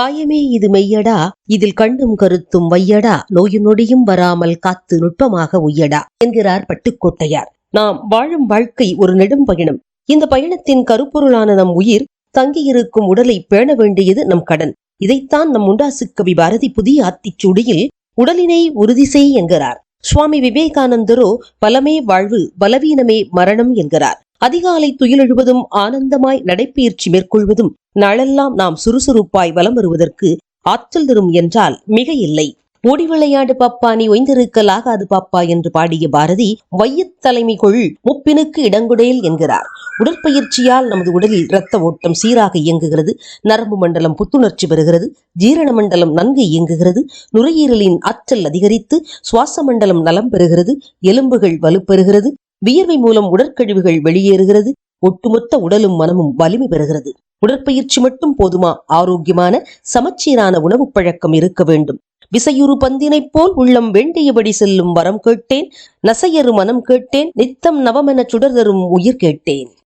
காயமே இது மெய்யடா இதில் கண்ணும் கருத்தும் வையடா நோயும் நொடியும் வராமல் காத்து நுட்பமாக உய்யடா என்கிறார் பட்டுக்கோட்டையார். நாம் வாழும் வாழ்க்கை ஒரு நெடும் பயணம். இந்த பயணத்தின் கருப்பொருளான நம் உயிர் தங்கியிருக்கும் உடலை பேண வேண்டியது நம் கடன். இதைத்தான் நம் முண்டாசு கவி பாரதி புதிய ஆத்திச்சூடியில் உடலினை உறுதி செய் என்கிறார். சுவாமி விவேகானந்தரோ பலமே வாழ்வு பலவீனமே மரணம் என்கிறார். அதிகாலை துயிலெழுவதும் ஆனந்தமாய் நடைப்பயிற்சி மேற்கொள்வதும் நாளெல்லாம் நாம் சுறுசுறுப்பாய் வலம் வருவதற்கு ஆற்றல் தரும் என்றால் மிக இல்லை ஓடி விளையாடு பாப்பா நீ ஒய்ந்திருக்கலாகாது பாப்பா என்று பாடிய பாரதி வையத் தலைமை கொள் முப்பினுக்கு இடங்குடையல் என்கிறார். உடற்பயிற்சியால் நமது உடலில் இரத்த ஓட்டம் சீராக இயங்குகிறது நரம்பு மண்டலம் புத்துணர்ச்சி பெறுகிறது ஜீரண மண்டலம் நன்கு இயங்குகிறது நுரையீரலின் ஆற்றல் அதிகரித்து சுவாச மண்டலம் நலம் பெறுகிறது எலும்புகள் வலுப்பெறுகிறது வியர்வை மூலம் உடற்கழிவுகள் வெளியேறுகிறது. ஒட்டுமொத்த உடலும் மனமும் வலிமை பெறுகிறது. உடற்பயிற்சி மட்டும் போதுமா? ஆரோக்கியமான சமச்சீரான உணவுப் பழக்கம் இருக்க வேண்டும். விசையுறு பந்தினைப் போல் உள்ளம் வேண்டியபடி செல்லும் வரம் கேட்டேன். நசையறு மனம் கேட்டேன். நித்தம் நவமென சுடர் தரும் உயிர் கேட்டேன்.